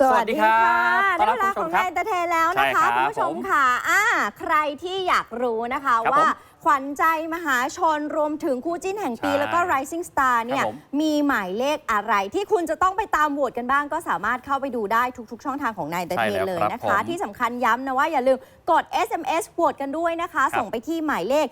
สวัสดีครับต้ได้อนรับเวลาคุณขผู้องชมครับนายเตอร์เทนแล้วนะใช่ครัคะบคุณผู้ชมผมค่ะอ่าใครที่อยากรู้นะคะครับว่าผมขวัญใจมหาชนรวมถึงคู่จิ้นแห่งปีใช่แล้วก็ Rising Star เนี่ยครับผมมีหมายเลขอะไร ที่คุณจะต้องไปตามโหวตกันบ้าง ก็สามารถเข้าไปดูได้ทุก ๆ ช่องทางของนายเตอร์เทนใช่แล้วเลยครับนะคะผมที่สำคัญย้ำนะว่าอย่าลืม กด SMS โหวตกันด้วยนะคะครับส่งไปที่หมายเลข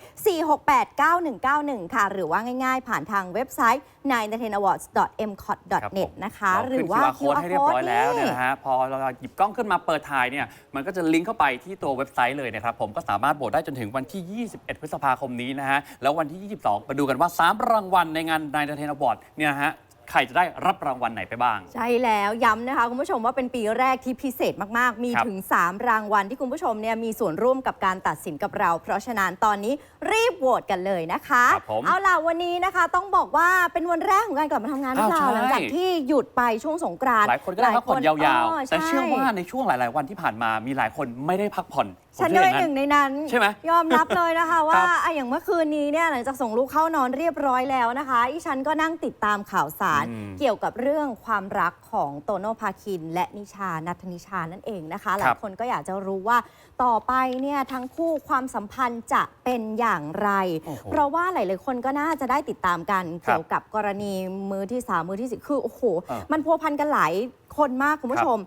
4689191 ค่ะ หรือว่าง่ายๆ ผ่านทางเว็บไซต์ n i n e t e n a w a r d s m c o t ครับผม net นะคะเหรือว่าขึ้น QR code ให้เรียบร้อยแล้วเนี่ยนี่นะฮะ พอเราหยิบกล้องขึ้นมาเปิดถ่ายเนี่ย มันก็จะลิงก์เข้าไปที่ตัวเว็บไซต์เลยนะครับ ผมก็สามารถโหวตได้จนถึงวันที่ 21 พฤษภาคมนี้นะฮะ แล้ววันที่ 22 มาดูกันว่า 3 รางวัลในงานนายเทนบอร์ดเนี่ยนะฮะ ใครจะได้รับรางวัลไหนไปบ้าง ใช่แล้วย้ำนะคะ คุณผู้ชมว่าเป็นปีแรกที่พิเศษมาก ๆ มีครับถึง 3 รางวัลที่คุณผู้ชมเนี่ยมีส่วนร่วมกับการตัดสินกับเรา เพราะฉะนั้นตอนนี้รีบโหวตกันเลยนะคะ ครับผมเอาล่ะวันนี้นะคะ ต้องบอกว่าเป็นวันแรกของการกลับมาทำงานหรือเปล่าอ้าวใช่ หลังจากที่หยุดไปช่วงสงกรานต์หลายคนก็ได้พักผ่อนยาวเๆแต่เชื่อว่าในช่วงหลาย ๆ วันที่ผ่านมามีหลายคนไม่ได้พักผ่อนผมฉันเชื่ก็อเป็อนย่างหนั้นึ่นงในนั้น ใช่ไหม ยอมรับเลยนะคะว่าครับอะอย่างเมื่อคืนนี้เนี่ยหลังจากส่งลูกเข้านอนเรียบร้อยแล้วนะคะอีฉันก็นั่งติดตามข่าวสารอืมเกี่ยวกับเรื่องความรักของโตโนภาคิน และนิชานัทนิชานั่นเองนะคะ หลายคนก็อยากจะรู้ว่าต่อไปเนี่ยทั้งคู่ความสัมพันธ์จะเป็นอย่างไร โอ้โห เพราะว่าหลาย ๆ คนก็น่าจะได้ติดตามกันครับเกี่ยวกับกรณีมือที่สามมือที่สี่คือโอ้โหเออมันพัวพันกันหลายคนมากคุณผู้ชม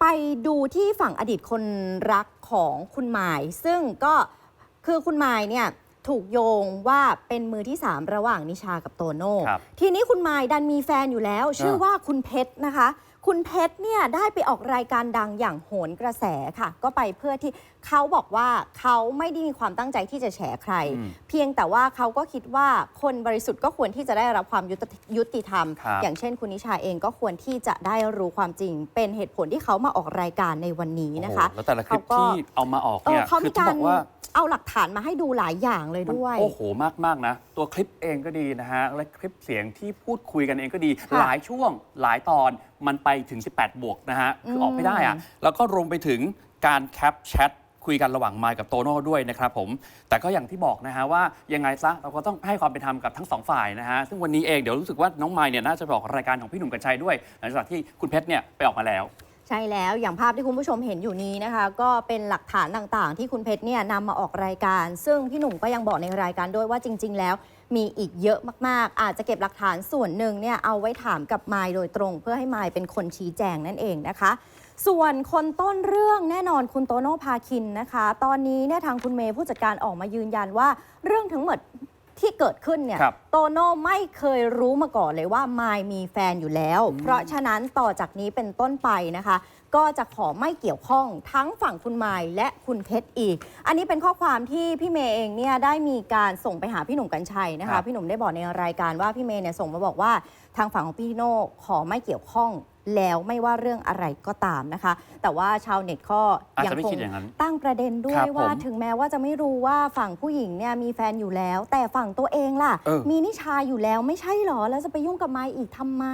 ไปดูที่ฝั่งอดีตคนรักของคุณหมาย ซึ่งก็คือคุณหมายเนี่ย ถูกโยงว่าเป็นมือที่ 3 ระหว่างนิชากับโตโน่ครับทีนี้คุณหมายดันมีแฟนอยู่แล้ว ชื่อว่าคุณเพชรนะคะ คุณเพชรเนี่ยได้ไปออกรายการดังอย่างโหนกระแสค่ะ ก็ไปเพื่อที่เขาบอกว่าเขาไม่ได้มีความตั้งใจที่จะแฉใครอืมเพียงแต่ว่าเขาก็คิดว่าคนบริสุทธิ์ก็ควรที่จะได้รับความยุติยุติธรรมครับอย่างเช่นคุณนิชาเองก็ควรที่จะได้รู้ความจริง เป็นเหตุผลที่เขามาออกรายการในวันนี้นะคะโอ้โหแล้วแต่ละคลิปเขาก็ที่เอามาออกเอเนี่อยเขาคืมีอต้องกาบรอกว่าเอาหลักฐานมาให้ดูหลายอย่างเลยมันด้วย โอ้โห มากมากๆนะ ตัวคลิปเองก็ดีนะฮะ และคลิปเสียงที่พูดคุยกันเองก็ดีค่ะหลายช่วงหลายตอน มันไปถึง 18 บวกนะฮะ คือออกไม่ได้อะอืมแล้วก็รวมไปถึงการแคปแชทคุยกันระหว่างไมค์กับโตโน่ด้วยนะครับผม แต่ก็อย่างที่บอกนะฮะว่ายังไงซะเราก็ต้องให้ความเป็นธรรมกับทั้งสองฝ่ายนะฮะ ซึ่งวันนี้เองเดี๋ยวรู้สึกว่าน้องไมค์เนี่ยน่าจะไปออกรายการของพี่หนุ่มกัญชัยด้วย หลังจากที่คุณเพชรเนี่ยไปออกมาแล้ว ใช่แล้วอย่างภาพที่คุณผู้ชมเห็นอยู่นี้นะคะ ก็เป็นหลักฐานต่างๆ ที่คุณเพชรเนี่ยนำมาออกรายการ ซึ่งพี่หนุ่มก็ยังบอกในรายการด้วยว่าจริง ๆ แล้ว มีอีกเยอะมากๆ อาจจะเก็บหลักฐานส่วนหนึ่งเนี่ยเอาไว้ถามกับมายโดยตรง เพื่อให้มายเป็นคนชี้แจงนั่นเองนะคะ ส่วนคนต้นเรื่องแน่นอนคุณโตโน่พาคินนะคะ ตอนนี้เนี่ยทางคุณเมย์ผู้จัดการออกมายืนยันว่าเรื่องทั้งหมดที่เกิดขึ้นเนี่ยครับโตโน่ไม่เคยรู้มาก่อนเลยว่ามายมีแฟนอยู่แล้ว เพราะฉะนั้นต่อจากนี้เป็นต้นไปนะคะ ก็จะขอไม่เกี่ยวข้องทั้งฝั่งคุณมายและคุณเพชรอีก อันนี้เป็นข้อความที่พี่เมย์เองเนี่ยได้มีการส่งไปหาพี่หนุ่มกัญชัยนะครัคะ บ พี่หนุ่มได้บอกในรายการว่าพี่เมย์เนี่ยส่งมาบอกว่าทางฝั่งของพี่โน่ขอไม่เกี่ยวข้อง แล้วไม่ว่าเรื่องอะไรก็ตามนะคะ แต่ว่าชาวเน็ตก็อาจยัจะไม่คงคิดอย่างนั้นตั้งประเด็นด้วครัยบผมว่าถึงแม้ว่าจะไม่รู้ว่าฝั่งผู้หญิงเนี่ยมีแฟนอยู่แล้ว แต่ฝั่งตัวเองล่ะเออมีนิชาอยู่แล้วไม่ใช่หรอ แล้วจะไปยุ่งกับไมค์อีกทำไม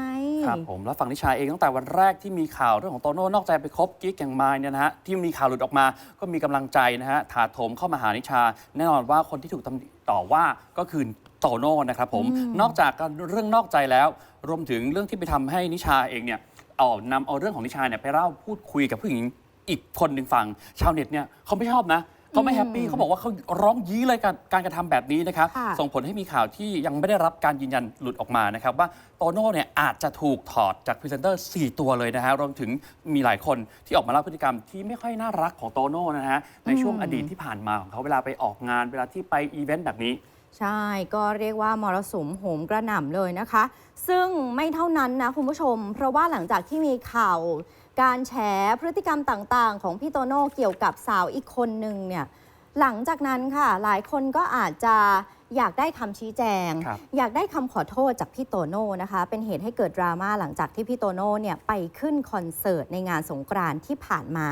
ครับผมแล้วฝั่งนิชาเองตั้งแต่วันแรกที่มีข่าวเรื่องของโตโน่นอกใจไปคบกิ๊กอย่างมายเนี่ยนะฮะที่มีข่าวหลุดออกมา ก็มีกำลังใจนะฮะถาโถมเข้ามาหานิชา แน่นอนว่าคนที่ถูกตำหนิต่อว่าก็คือโตโน่นะครับผมอืมนอกจากการเรื่องนอกใจแล้ว รวมถึงเรื่องที่ไปทำให้นิชาเองเนี่ย เอานำเอาเรื่องของนิชาเนี่ยไปเล่าพูดคุยกับผู้หญิงอีกคนหนึ่งฟัง ชาวเน็ตเนี่ยเขาไม่ชอบนะเขาไม่แฮปปี้เขาบอกว่าเขาร้องยี้เลยการการกระทำแบบนี้นะครับ ค่ะ ส่งผลให้มีข่าวที่ยังไม่ได้รับการยืนยันหลุดออกมานะครับ ว่าโตโน่เนี่ยอาจจะถูกถอดจากพรีเซนเตอร์ 4 ตัวเลยนะฮะรวมถึงมีหลายคนที่ออกมาเล่าพฤติกรรมที่ไม่ค่อยน่ารักของโตโน่นะฮะในช่วงอดีตที่ผ่านมาของเขาเวลาไปออกงาน เวลาที่ไปอีเวนต์แบบนี้ ใช่ก็เรียกว่ามรสุมโหมกระหน่ำเลยนะคะ ซึ่งไม่เท่านั้นนะคุณผู้ชม เพราะว่าหลังจากที่มีข่าว การแฉพฤติกรรมต่างๆ ของพี่โตโน่เกี่ยวกับสาวอีกคนหนึ่งเนี่ยหลังจากนั้นค่ะหลายคนก็อาจจะ อยากได้คำชี้แจง ครับ อยากได้คำขอโทษจากพี่โตโน่นะคะ เป็นเหตุให้เกิดดราม่าหลังจากที่พี่โตโน่เนี่ยไปขึ้นคอนเสิร์ตในงานสงกรานต์ที่ผ่านมา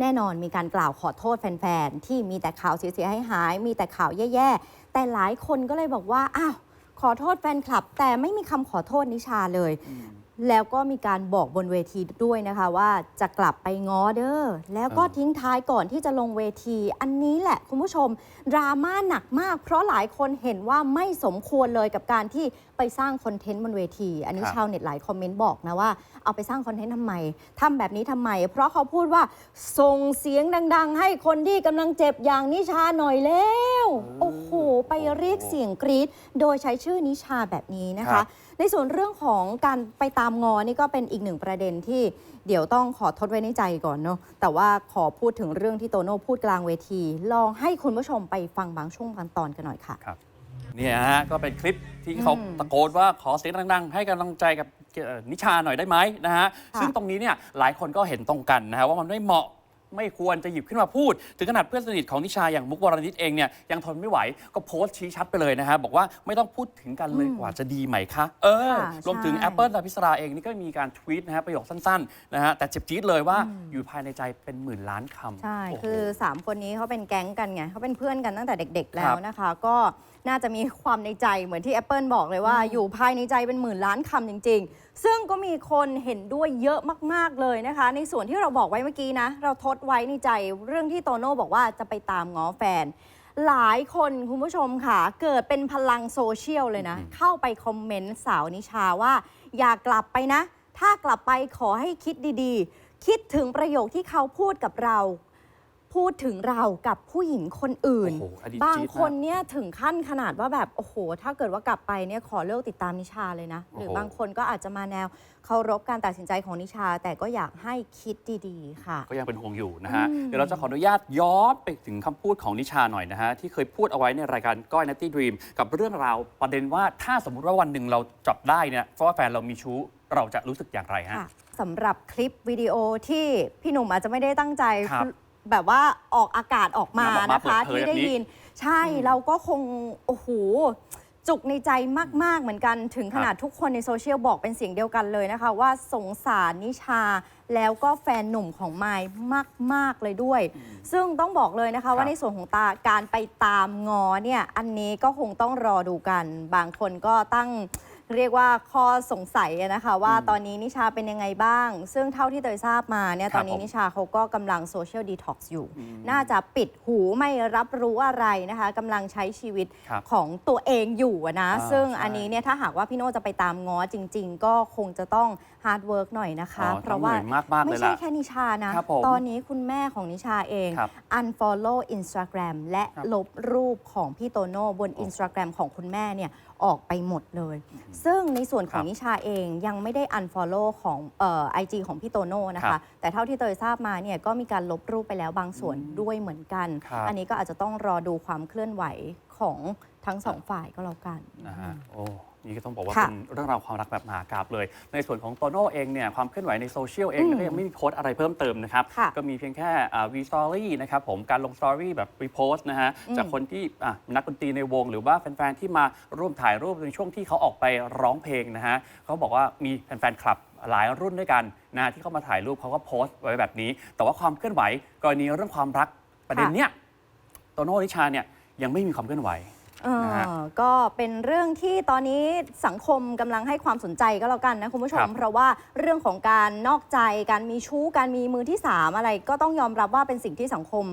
แน่นอนมีการกล่าวขอโทษแฟนๆ ที่มีแต่ข่าวเสียๆให้หายๆมีแต่ข่าวแย่ๆ แต่หลายคนก็เลยบอกว่า อ้าว ขอโทษแฟนคลับ แต่ไม่มีคำขอโทษนิชาเลย แล้วก็มีการบอกบนเวทีด้วยนะคะว่าจะกลับไปง้อเด้อแล้วก็ทิ้งท้ายก่อนที่จะลงเวที อันนี้แหละคุณผู้ชม ดราม่าหนักมาก เพราะหลายคนเห็นว่าไม่สมควรเลยกับการที่ไปสร้างคอนเทนต์บนเวที อันนี้ชาวเน็ตหลายคอมเมนต์บอกนะว่าเอาไปสร้างคอนเทนต์ทำไมทำแบบนี้ทำไม เพราะเขาพูดว่าส่งเสียงดัง ๆ ให้คนที่กำลังเจ็บอย่างนิชาหน่อยแล้ว โอ้โห ไปเรียกเสียงกรี๊ดโดยใช้ชื่อนิชาแบบนี้นะครัคะ บ ในส่วนเรื่องของการไปตามงอนี่ก็เป็นอีกหนึ่งประเด็นที่เดี๋ยวต้องขอทดไว้ในใจก่อนเนาะแต่ว่าขอพูดถึงเรื่องที่โตโน่พูดกลางเวที ลองให้คุณผู้ชมไปฟังบางช่วงบางตอนกันหน่อยค่ะ เนี่ยฮะก็เป็นคลิปที่เขาอืมตะโกนว่าขอเสียงดังๆ ให้กำลังใจกับเอ่อนิชาหน่อยได้ไหมนะฮะ ค่ะซึ่งตรงนี้เนี่ยหลายคนก็เห็นตรงกันนะฮะว่ามันไม่เหมาะ ไม่ควรจะหยิบขึ้นมาพูด ถึงขนาดเพื่อนสนิทของนิชาอย่างมุกวรณิตเองเนี่ยยังทนไม่ไหวก็โพสต์ชี้ชัดไปเลยนะฮะบอกว่าไม่ต้องพูดถึงกันเลยอืมกว่าจะดีไหมคะเออ ค่ะรวมถึง ใช่ Apple และพิศราเองนี่ก็มีการทวีตนะฮะประโยคสั้นๆนะฮะแต่เจ็บจี๊ดเลยว่าอยู่ภายในใจเป็นหมื่นล้านคำใช่ โโห คือ 3 คนนี้เขาเป็นแก๊งกันไงเขาเป็นเพื่อนกันตั้งแต่เด็ก ๆ แล้ครัวบนะคะ ก็น่าจะมีความในใจเหมือนที่ Apple บอกเลยว่า อยู่ภายในใจเป็นหมื่นล้านคำจริง ๆ ซึ่งก็มีคนเห็นด้วยเยอะมาก ๆ เลยนะคะ ในส่วนที่เราบอกไว้เมื่อกี้นะ เราทดไว้ในใจเรื่องที่โตโน่บอกว่าจะไปตามง้อแฟน หลายคนคุณผู้ชมค่ะ เกิดเป็นพลังโซเชียลเลยนะ เข้าไปคอมเมนต์สาวนิชาว่า อย่ากลับไปนะ ถ้ากลับไปขอให้คิดดีๆ คิดถึงประโยคที่เขาพูดกับเรา พูดถึงเรากับผู้หญิงคนอื่น โอ้โหอันนี้บางจี๊ดมากคนเนี่ยถึงขั้นขนาดว่าแบบโอ้โห ถ้าเกิดว่ากลับไปเนี่ยขอเลิกติดตามนิชาเลยนะ หรือโอ้โห บางคนก็อาจจะมาแนวเคารพการตัดสินใจของนิชา แต่ก็อยากให้คิดดีๆ ค่ะ ก็ยังเป็นห่วงอยู่นะฮะ อืม เดี๋ยวเราจะขออนุญาตย้อนไปถึงคำพูดของนิชาหน่อยนะฮะ ที่เคยพูดเอาไว้ในรายการก้อยนัตตี้ดรีมกับเรื่องราวประเด็นว่าถ้าสมมุติว่าวันหนึ่งเราจับได้เนี่ยเพราะว่าแฟนเรามีชู้เราจะรู้สึกอย่างไรฮะ ค่ะสำหรับคลิปวิดีโอที่พี่หนุ่มอาจจะไม่ได้ตั้งใจครับ แบบว่าออกอากาศออกมาออกมานะคะเปิดเผยที่ได้แบบนี้ยิน ใช่เราก็คงโอ้โหจุกในใจมาก ๆ เหมือนกันถึงขนาดทุกคนในโซเชียลบอกเป็นเสียงเดียวกันเลยนะคะ ว่าสงสารนิชาแล้วก็แฟนหนุ่มของไมล์มาก ๆ เลยด้วย ซึ่งต้องบอกเลยนะคะว่าในส่วนของตาการไปตามงอเนี่ย อันนี้ก็คงต้องรอดูกัน บางคนก็ตั้ง เรียกว่าข้อสงสัยอะนะคะว่าอืมตอนนี้นิชาเป็นยังไงบ้าง ซึ่งเท่าที่เตยทราบมาเนี่ยครัตบอนนี้ผมนิชาเขาก็กำลังโซเชียลดีท็อกซ์อยู่อืมน่าจะปิดหูไม่รับรู้อะไรนะคะกำลังใช้ชีวิตครับของตัวเองอยู่อะนะ อ่าซึ่งใช่ อันนี้เนี่ยถ้าหากว่าพี่โน่จะไปตามง้อจริง ๆ ก็คงจะต้อง ฮาร์ดเวิร์กหน่อยนะคะ อ๋อเพราะว่าต้องเหนื่อยมากๆไม่เลยใช่ล่ะแค่นิชานะ ครับผมตอนนี้คุณแม่ของนิชาเอง ครับ unfollow Instagram และครับลบรูปของพี่โตโน่บน Instagram ของคุณแม่เนี่ยออกไปหมดเลย ซึ่งในส่วนขอคงรับนิชาเองยังไม่ได้ unfollow ของเอ่อ IG ของพี่โตโน่นะครัคะ บแต่เท่าที่เตยทราบมาเนี่ยก็มีการลบรูปไปแล้วบางส่วนด้วยเหมือนกัน ครับ อันนี้ก็อาจจะต้องรอดูความเคลื่อนไหวของทั้งสองฝ่ายก็แล้วกัน นะฮะโอ้ นี่ก็ต้องบอกว่าค่ะเป็นเรื่องราวความรักแบบมหากราบเลย ในส่วนของโตโน่เองเนี่ยความเคลื่อนไหวในโซเชียลเองอืมก็ยังไม่มีโพสต์อะไรเพิ่มเติมนะครับค่ะก็มีเพียงแค่วีสตอรี่นะครับผมการลงสตอรี่แบบรีโพสต์นะฮะอืมจากคนที่อะนักดนตรีในวง หรือว่าแฟนๆที่มาร่วมถ่ายรูปในช่วงที่เขาออกไปร้องเพลงนะฮะเขาบอกว่ามีแฟนๆคลับหลายรุ่นด้วยกันนะฮะที่เข้ามาถ่ายรูปเขาก็โพสต์ไว้แบบนี้ แต่ว่าความเคลื่อนไหวกรณีเรื่องความรักประเด็นเนี้ย โตโน่นิชาเนี่ยยังไม่มีความเคลื่อนไหว เออนะฮะ ก็เป็นเรื่องที่ตอนนี้สังคมกำลังให้ความสนใจก็แล้วกันนะคุณผู้ชครัม บเพราะว่าเรื่องของการนอกใจการมีชู้การมีมือที่สามอะไรก็ต้องยอมรับว่าเป็นสิ่งที่สังคม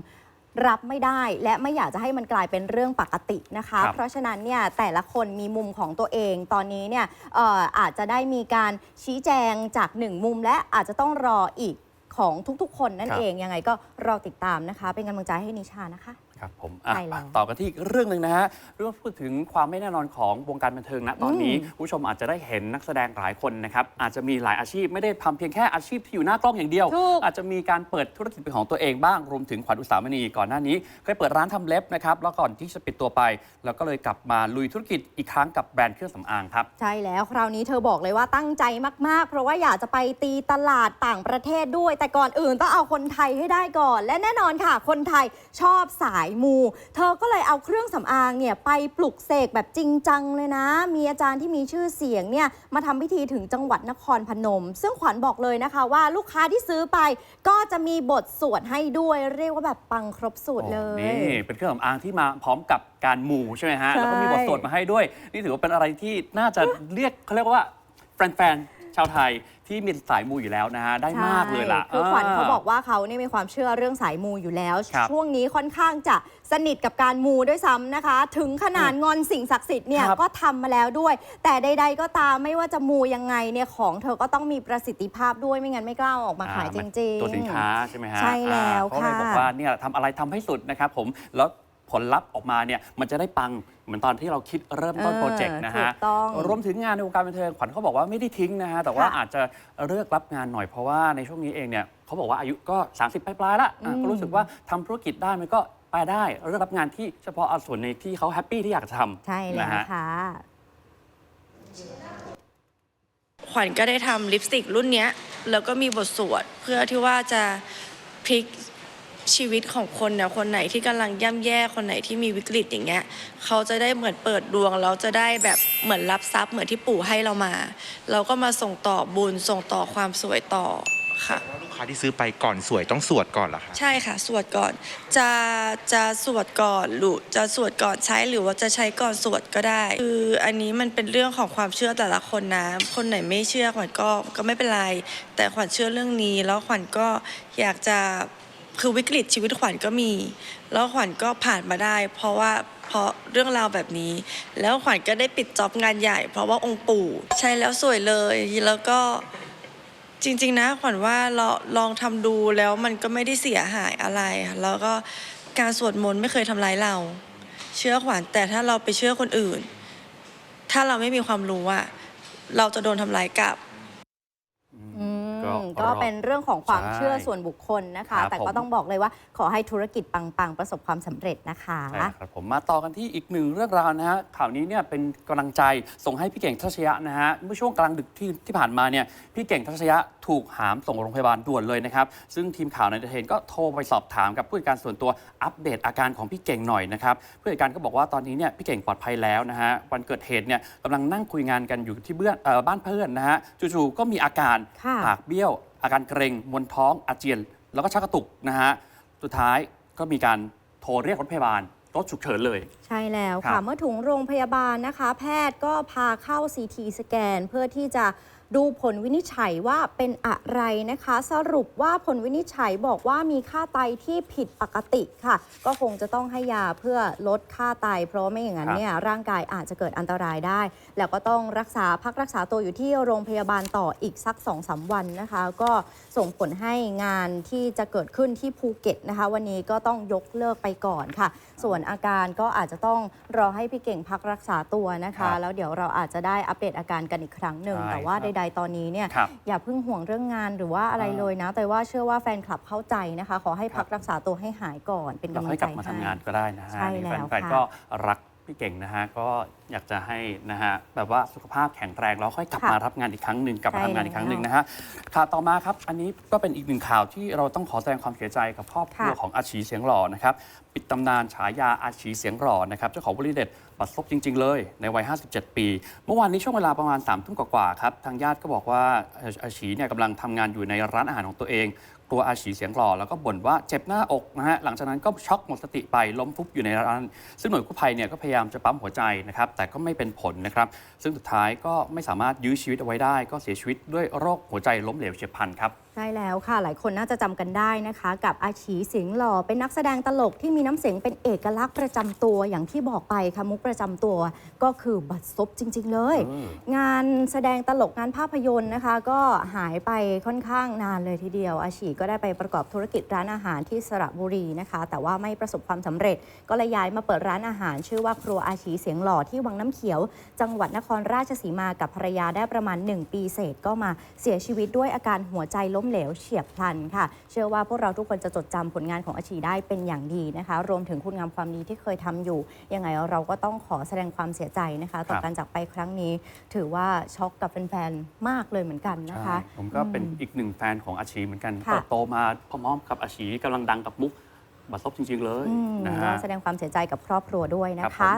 รับไม่ได้ และไม่อยากจะให้มันกลายเป็นเรื่องปกตินะคะ ครับ เพราะฉะนั้นเนี่ยแต่ละคนมีมุมของตัวเองตอนนี้เนี่ยเอ่ออาจจะได้มีการชี้แจงจากหนึ่งมุม และอาจจะต้องรออีกของทุกๆ คนนั่นครับเองยังไงก็รอติดตามนะคะ เป็นกำลังใจให้นิชานะคะ ครับผมอะใช่แล้ว ต่อกันที่อีกเรื่องหนึ่งนะฮะเรื่องพูดถึงความไม่แน่นอนของวงการบันเทิงนะตอนนี้คุณผู้ชมอาจจะได้เห็นนักแสดงหลายคนนะครับอาจจะมีหลายอาชีพไม่ได้ทำเพียงแค่อาชีพที่อยู่หน้ากล้องอย่างเดียว ถูก อาจจะมีการเปิดธุรกิจเป็นของตัวเองบ้างรวมถึงขวัญอุสามณีก่อนหน้านี้เคยเปิดร้านทำเล็บนะครับแล้วก่อนที่จะปิดตัวไป แล้วก็เลยกลับมาลุยธุรกิจอีกครั้งกับแบรนด์เครื่องสำอางครับ ใช่แล้วคราวนี้เธอบอกเลยว่าตั้งใจมาก ๆ เพราะว่าอยากจะไปตีตลาดต่างประเทศด้วย แต่ก่อนอื่นต้องเอาคนไทยให้ได้ก่อน และแน่นอนค่ะ คนไทยชอบสายมู เธอก็เลยเอาเครื่องสำอางเนี่ยไปปลุกเสกแบบจริงจังเลยนะ มีอาจารย์ที่มีชื่อเสียงเนี่ยมาทำพิธีถึงจังหวัดนครพนม ซึ่งขวัญบอกเลยนะคะว่าลูกค้าที่ซื้อไปก็จะมีบทสวดให้ด้วยเรียกว่าแบบปังครบสูตรเลยนี่เป็นเครื่องสำอางที่มาพร้อมกับการมูใช่ไหมฮะใช่แล้วก็มีบทสวดมาให้ด้วย นี่ถือว่าเป็นอะไรที่น่าจะเรียกเขาเรียกว่าแฟนๆชชาวไทยที่มีสายมูอยู่แล้วนะฮะได้มากเลยล่ะ ใช่คือขวัญเขาบอกว่าเขาเนี่ยมีความเชื่อเรื่องสายมูอยู่แล้ว ครับช่วงนี้ค่อนข้างจะสนิทกับการมูด้วยซ้ำนะคะ ถึงขนาดงอนสิ่งศักดิ์สิทธิ์เนี่ยครับก็ทำมาแล้วด้วย แต่ใด ๆ ก็ตามไม่ว่าจะมูยังไงเนี่ยของเธอก็ต้องมีประสิทธิภาพด้วยไม่งั้นไม่กล้าเอาออกมาขายจอ่ริงๆ ตัวสินค้าใช่ไหมฮะใช่แล้วอ่าเขาเลยค่ะ บอกว่าเนี่ยทำอะไรทำให้สุดนะครับผมแล้ว ผลลัพธ์ออกมาเนี่ยมันจะได้ปังเหมือนตอนที่เราคิดเริ่มต้นเออโปรเจกต์นะถูฮะกต้อง รวมถึงงานในวงการบันเทิงขวัญเขาบอกว่าไม่ได้ทิ้งนะฮะ แต่ว่าค่ะอาจจะเลือกรับงานหน่อยเพราะว่าในช่วงนี้เองเนี่ยเขาบอกว่าอายุก็ 30ปลายๆแล้วอะอืมก็รู้สึกว่าทำธุรกิจได้มันก็ไปได้เลือกรับงานที่เฉพาะเอาส่วนในที่เขาแฮปปี้ที่อยากจะทำใช่แล้วนะฮะ ค่ะ ขวัญก็ได้ทำลิปสติกรุ่นเนี้ยแล้วก็มีบทสวดเพื่อที่ว่าจะพลิก ชีวิตของคนเนี่ยคนไหนที่กำลังย่ำแย่คนไหนที่มีวิกฤตอย่างเงี้ยเขาจะได้เหมือนเปิดดวงแล้วจะได้แบบเหมือนรับทรัพย์เหมือนที่ปู่ให้เรามา เราก็มาส่งต่อบุญส่งต่อความสวยต่อค่ะลูกค้าที่ซื้อไปก่อนสวยต้องสวดก่อนเหรอคะใช่ค่ะ สวดก่อนจะจะสวดก่อนหรือจะสวดก่อนใช้หรือว่าจะใช้ก่อนสวดก็ได้ คืออันนี้มันเป็นเรื่องของความเชื่อแต่ละคนนะคนไหนไม่เชื่อขวัญก็ก็ไม่เป็นไร แต่ขวัญเชื่อเรื่องนี้แล้วขวัญก็อยากจะ คือวิกฤตชีวิตขวัญก็มี แล้วขวัญก็ผ่านมาได้ เพราะว่าเพราะเรื่องราวแบบนี้ แล้วขวัญก็ได้ปิดจ็อบงานใหญ่ เพราะว่าองค์ปู่ ใช้แล้วสวยเลย แล้วก็จริง ๆ นะขวัญว่าลองลองทำดูแล้วมันก็ไม่ได้เสียหายอะไร แล้วก็การสวดมนต์ไม่เคยทำร้ายเรา เชื่อขวัญแต่ถ้าเราไปเชื่อคนอื่น ถ้าเราไม่มีความรู้อะเราจะโดนทำร้ายกลับ อื มก็ก็เป็นเรื่องของความใช่เชื่อส่วนบุคคลนะคะ ครับแต่ก็ผม ต้องบอกเลยว่าขอให้ธุรกิจปังๆ ประสบความสำเร็จนะคะ ใช่ครับผมมาต่อกันที่อีกหนึ่งเรื่องราวนะฮะข่าวนี้เนี่ยเป็นกำลังใจส่งให้พี่เก่งทัชยะนะฮะเมื่อช่วงกลางดึกที่ที่ผ่านมาเนี่ยพี่เก่งทัชยะ ถูกหามส่งโรงพยาบาลด่วนเลยนะครับ ซึ่งทีมข่าวในเทนก็โทรไปสอบถามกับผู้จัดการส่วนตัวอัปเดตอาการของพี่เก่งหน่อยนะครับผู้จัดการก็บอกว่าตอนนี้เนี่ยพี่เก่งปลอดภัยแล้วนะฮะวันเกิดเหตุเนี่ยกำลังนั่งคุยงานกันอยู่ที่เบื้องเอ่อบ้านเพื่อนนะฮะจู่ๆก็มีอาการค่ะปากเบี้ยว อาการเกร็งมวนท้องอาเจียน แล้วก็ชักกระตุกนะฮะสุดท้ายก็มีการโทรเรียกรถพยาบาลรถฉุกเฉินเลย ใช่แล้วครัค่ะบเมื่อถึงโรงพยาบาลนะคะ แพทย์ก็พาเข้า CT สแกน เพื่อที่จะ ดูผลวินิจฉัยว่าเป็นอะไรนะคะ สรุปว่าผลวินิจฉัยบอกว่ามีค่าไตที่ผิดปกติค่ะ ก็คงจะต้องให้ยาเพื่อลดค่าไต เพราะไม่อย่างนั้นครับเนี่ยร่างกายอาจจะเกิดอันตรายได้ แล้วก็ต้องรักษาพักรักษาตัวอยู่ที่โรงพยาบาลต่ออีกสัก2อสวันนะคะ ก็ส่งผลให้งานที่จะเกิดขึ้นที่ภูเก็ตนะคะ วันนี้ก็ต้องยกเลิกไปก่อนค่ะ ส่วนอาการก็อาจจะต้องรอให้พี่เก่งพักรักษาตัวนะครัคะบแล้วเดี๋ยวเราอาจจะได้อัปเดตอาการกันอีกครั้งหนึ่งใช่แต่ว่าครับใดๆ ตอนนี้เนี่ยครับอย่าเพิ่งห่วงเรื่องงานหรือว่าอะไรอ่าเลยนะ แต่ว่าเชื่อว่าแฟนคลับเข้าใจนะคะ ขอให้พักครับ รักษาตัวให้หายก่อนเป็นเรากำลัให้งกใจลับมาทำให้ งานก็ได้นะฮะใช่นี่แล้วแฟนค่ะๆก็รัก พี่เก่งนะฮะก็อยากจะให้นะฮะแบบว่าสุขภาพแข็งแรงแล้วค่อยกลับค่ะมารับงานอีกครั้งหนึ่งกลับมาใช่ทำงานอีกครั้งหนึ่งแล้วนะฮะข่าวต่อมาครับ อันนี้ก็เป็นอีกหนึ่งข่าวที่เราต้องขอแสดงความเสียใจกับครอบครัวค่ะของอาชีเสียงหล่อนะครับปิดตำนานฉายาอาชีเสียงหล่อนะครับเจ้าของบริเด็ดบัดซบจริง ๆ เลยในวัย 57 ปี เมื่อวานนี้ช่วงเวลาประมาณ3ามทุ่มกว่าๆครับทางญาติก็บอกว่าเอ่ออาชีเนี่ยกำลังทำงานอยู่ในร้านอาหารของตัวเอง กลัวอาชีเสียงหล่อแล้วก็บ่นว่าเจ็บหน้าอกนะฮะหลังจากนั้นก็ช็อกหมดสติไปล้มฟุบอยู่ในร้าน ซึ่งหน่วยกู้ภัยเนี่ยก็พยายามจะปั๊มหัวใจนะครับแต่ก็ไม่เป็นผลนะครับ ซึ่งสุดท้ายก็ไม่สามารถยื้อชีวิตเอาไว้ได้ ก็เสียชีวิตด้วยโรคหัวใจล้มเหลวเฉียบพลันครับ ช่แล้วค่ะ หลายคนน่าจะจำกันได้นะคะ กับอาชีเสียงหล่อเป็นนักแสดงตลกที่มีน้ำเสียงเป็นเอกลักษณ์ประจำตัวอย่างที่บอกไปค่ะมุกประจำตัวก็คือบัตรซบจริง ๆ เลยอืมงานแสดงตลกงานภาพยนตร์นะคะ ก็หายไปค่อนข้างนานเลยทีเดียว อาชีก็ได้ไปประกอบธุรกิจร้านอาหารที่สระบุรีนะคะ แต่ว่าไม่ประสบความสำเร็จ ก็เลยย้ายมาเปิดร้านอาหาร ชื่อว่าครัวอาชีเสียงหล่อที่วังน้ำเขียว จังหวัดนครราชสีมากับภรรยาได้ประมาณ 1 ปีเศษก็มาเสียชีวิตด้วยอาการหัวใจล้มเหลวเฉียบพลันค่ะ เชื่อว่าพวกเราทุกคนจะจดจำผลงานของอาชีได้เป็นอย่างดีนะคะ รวมถึงคุณงามความดีที่เคยทำอยู่ ยังไงเราก็ต้องขอแสดงความเสียใจนะคะต่อครับการจากไปครั้งนี้ ถือว่าช็อกกับแฟนๆมากเลยเหมือนกันนะคะใช่ผมก็เป็นอีกหนึ่งแฟนของอาชีเหมือนกันค่ะเติบโตมาพร้อมๆกับอาชีกำลังดังกับมุกบัตรซบจริง ๆ เลยอืมนะก็ฮะแสดงความเสียใจกับครอบครัวด้วยครันะบคะผม